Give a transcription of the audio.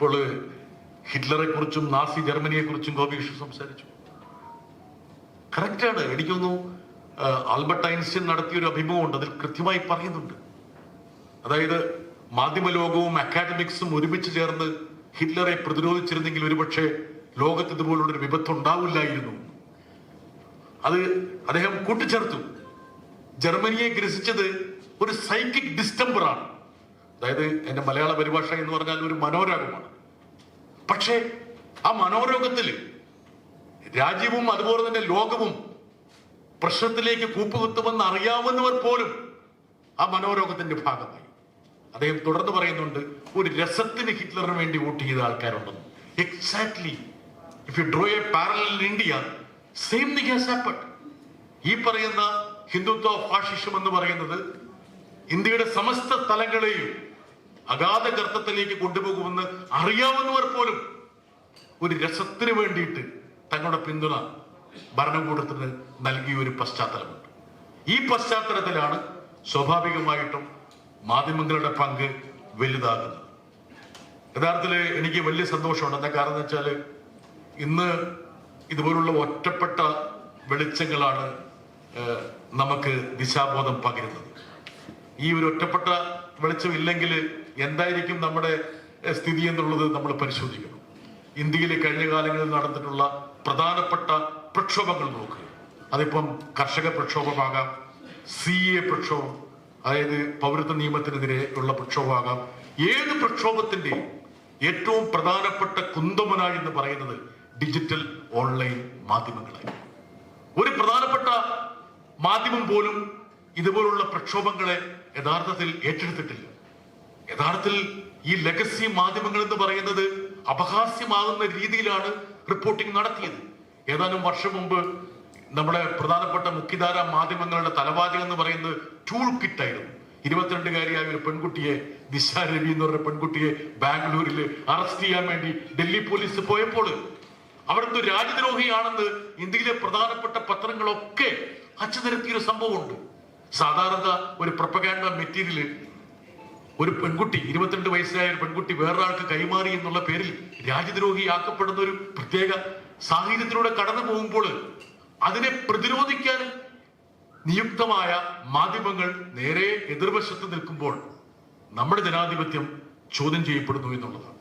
ഇപ്പോൾ ഹിറ്റ്ലറെ കുറിച്ചും നാസി ജർമ്മനിയെ കുറിച്ചും ഗോപികൃഷ്ണൻ സംസാരിച്ചു. കറക്റ്റാണ്. എനിക്ക് തോന്നുന്നു ആൽബർട്ട് ഐൻസ്റ്റീൻ നടത്തിയ ഒരു അഭിമുഖമുണ്ട് അതിൽ കൃത്യമായി പറയുന്നുണ്ട്. അതായത് മാധ്യമ ലോകവും അക്കാഡമിക്സും ഒരുമിച്ച് ചേർന്ന് ഹിറ്റ്ലറെ പ്രതിരോധിച്ചിരുന്നെങ്കിൽ ഒരുപക്ഷെ ലോകത്ത് ഇതുപോലുള്ള ഒരു വിപത്ത് ഉണ്ടാവില്ലായിരുന്നു അത് അദ്ദേഹം കൂട്ടിച്ചേർത്തു. ജർമ്മനിയെ ഗ്രസിച്ചത് ഒരു സൈക്കിക് ഡിസ്റ്റംബറാണ്. അതായത് എന്റെ മലയാള പരിഭാഷ എന്ന് പറഞ്ഞാൽ ഒരു മനോരോഗമാണ് പക്ഷേ ആ മനോരോഗത്തിൽ രാജ്യവും അതുപോലെ തന്നെ ലോകവും പ്രശ്നത്തിലേക്ക് കൂപ്പുകുത്തുമെന്ന് അറിയാവുന്നവർ പോലും ആ മനോരോഗത്തിന്റെ ഭാഗമായി. അദ്ദേഹം തുടർന്ന് പറയുന്നുണ്ട് ഒരു രസത്തിന് ഹിറ്റ്ലറിന് വേണ്ടി വോട്ട് ചെയ്ത ആൾക്കാരുണ്ടെന്ന്. Exactly if you draw a parallel India same thing has happened ഈ പറയുന്ന ഹിന്ദുത്വ ഫാഷിസം എന്ന് പറയുന്നത് ഇന്ത്യയുടെ സമസ്ത തലങ്ങളെയും അഗാധ ഗർത്തത്തിലേക്ക് കൊണ്ടുപോകുമെന്ന് അറിയാവുന്നവർ പോലും ഒരു രസത്തിന് വേണ്ടിയിട്ട് തങ്ങളുടെ പിന്തുണ ഭരണകൂടത്തിന് നൽകിയ ഒരു പശ്ചാത്തലമുണ്ട്. ഈ പശ്ചാത്തലത്തിലാണ് സ്വാഭാവികമായിട്ടും മാധ്യമങ്ങളുടെ പങ്ക് വലുതാകുന്നത്. യഥാർത്ഥത്തിൽ എനിക്ക് വലിയ സന്തോഷമുണ്ട്. എന്താ കാരണം എന്ന് വെച്ചാൽ ഇന്ന് ഇതുപോലുള്ള ഒറ്റപ്പെട്ട വെളിച്ചങ്ങളാണ് നമുക്ക് ദിശാബോധം പകരുന്നത്. ഈ ഒരു ഒറ്റപ്പെട്ട വെളിച്ചം ഇല്ലെങ്കിൽ എന്തായിരിക്കും നമ്മുടെ സ്ഥിതി എന്നുള്ളത് നമ്മൾ പരിശോധിക്കണം. ഇന്ത്യയിലെ കഴിഞ്ഞ കാലങ്ങളിൽ നടന്നിട്ടുള്ള പ്രധാനപ്പെട്ട പ്രക്ഷോഭങ്ങൾ നോക്കുക. അതിപ്പം കർഷക പ്രക്ഷോഭമാകാം സി എ പ്രക്ഷോഭം അതായത് പൗരത്വ നിയമത്തിനെതിരെ ഉള്ള പ്രക്ഷോഭമാകാം. ഏത് പ്രക്ഷോഭത്തിന്റെയും ഏറ്റവും പ്രധാനപ്പെട്ട കുന്തമന എന്ന് പറയുന്നത് ഡിജിറ്റൽ ഓൺലൈൻ മാധ്യമങ്ങളായി ഒരു പ്രധാനപ്പെട്ട മാധ്യമം പോലും ഇതുപോലുള്ള പ്രക്ഷോഭങ്ങളെ യഥാർത്ഥത്തിൽ ഏറ്റെടുത്തിട്ടില്ല. യഥാർത്ഥത്തിൽ ഈ ലെഗസി മാധ്യമങ്ങൾ എന്ന് പറയുന്നത് അപഹാസ്യമാകുന്ന രീതിയിലാണ് റിപ്പോർട്ടിംഗ് നടത്തിയത്. ഏതാനും വർഷം മുമ്പ് നമ്മുടെ പ്രധാനപ്പെട്ട മുഖ്യധാര മാധ്യമങ്ങളുടെ തലവാചകം എന്ന് പറയുന്നത് ടൂൾ കിറ്റ് ആയിരുന്നു. ഇരുപത്തിരണ്ടുകാരിയായ ഒരു പെൺകുട്ടിയെ ദിശ രവി എന്ന് പറഞ്ഞ പെൺകുട്ടിയെ ബാംഗ്ലൂരിൽ അറസ്റ്റ് ചെയ്യാൻ വേണ്ടി ഡൽഹി പോലീസ് പോയപ്പോൾ അവിടുത്തെ രാജ്യദ്രോഹിയാണെന്ന് ഇന്ത്യയിലെ പ്രധാനപ്പെട്ട പത്രങ്ങളൊക്കെ അച്ചു നിരത്തിയൊരു സംഭവമുണ്ട്. സാധാരണ ഒരു പ്രൊപ്പഗാൻഡ മെറ്റീരിയൽ ഒരു പെൺകുട്ടി ഇരുപത്തിരണ്ട് വയസ്സായ ഒരു പെൺകുട്ടി വേറൊരാൾക്ക് കൈമാറി എന്നുള്ള പേരിൽ രാജ്യദ്രോഹിയാക്കപ്പെടുന്ന ഒരു പ്രത്യേക സാഹചര്യത്തിലൂടെ കടന്നു പോകുമ്പോൾ അതിനെ പ്രതിരോധിക്കാൻ നിയുക്തമായ മാധ്യമങ്ങൾ നേരെ എതിർവശത്ത് നിൽക്കുമ്പോൾ നമ്മുടെ ജനാധിപത്യം ചോദ്യം ചെയ്യപ്പെടുന്നു എന്നുള്ളതാണ്.